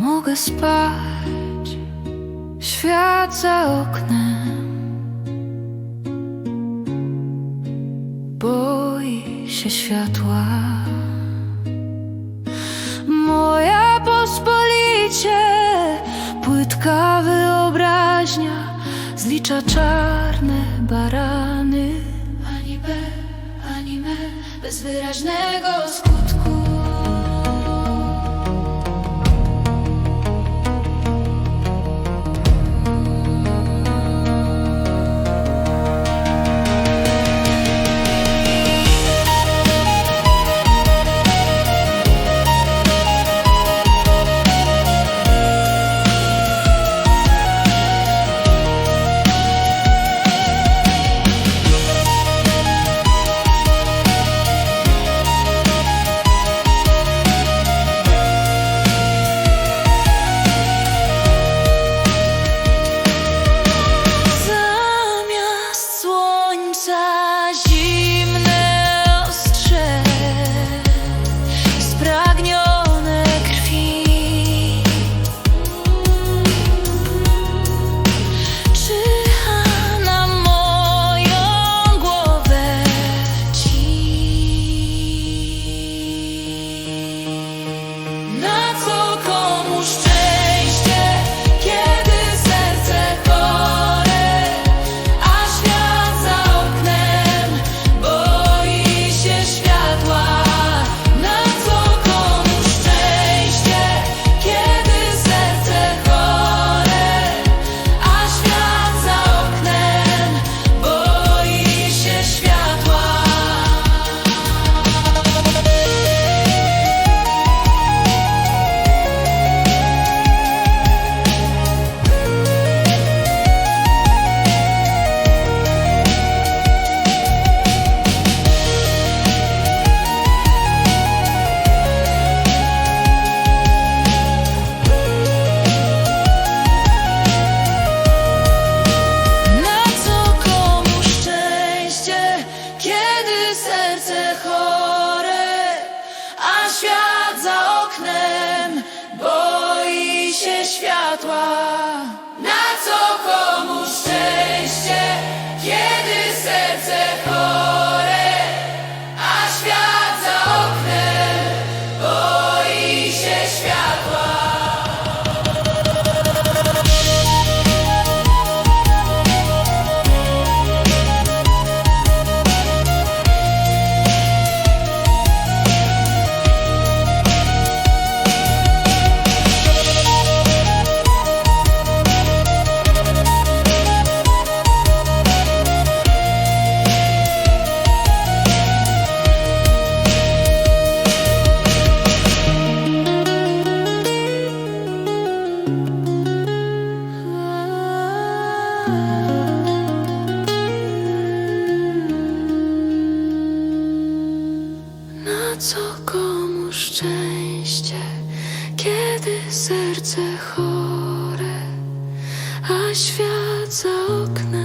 mogę spać, świat za oknem. Boi się światła. Moja pospolicie Płytka wyobraźnia Zlicza czarne barany. Anime, anime Bez wyraźnego skutku. co komu szczęście, kiedy serce chore, a świat za oknem.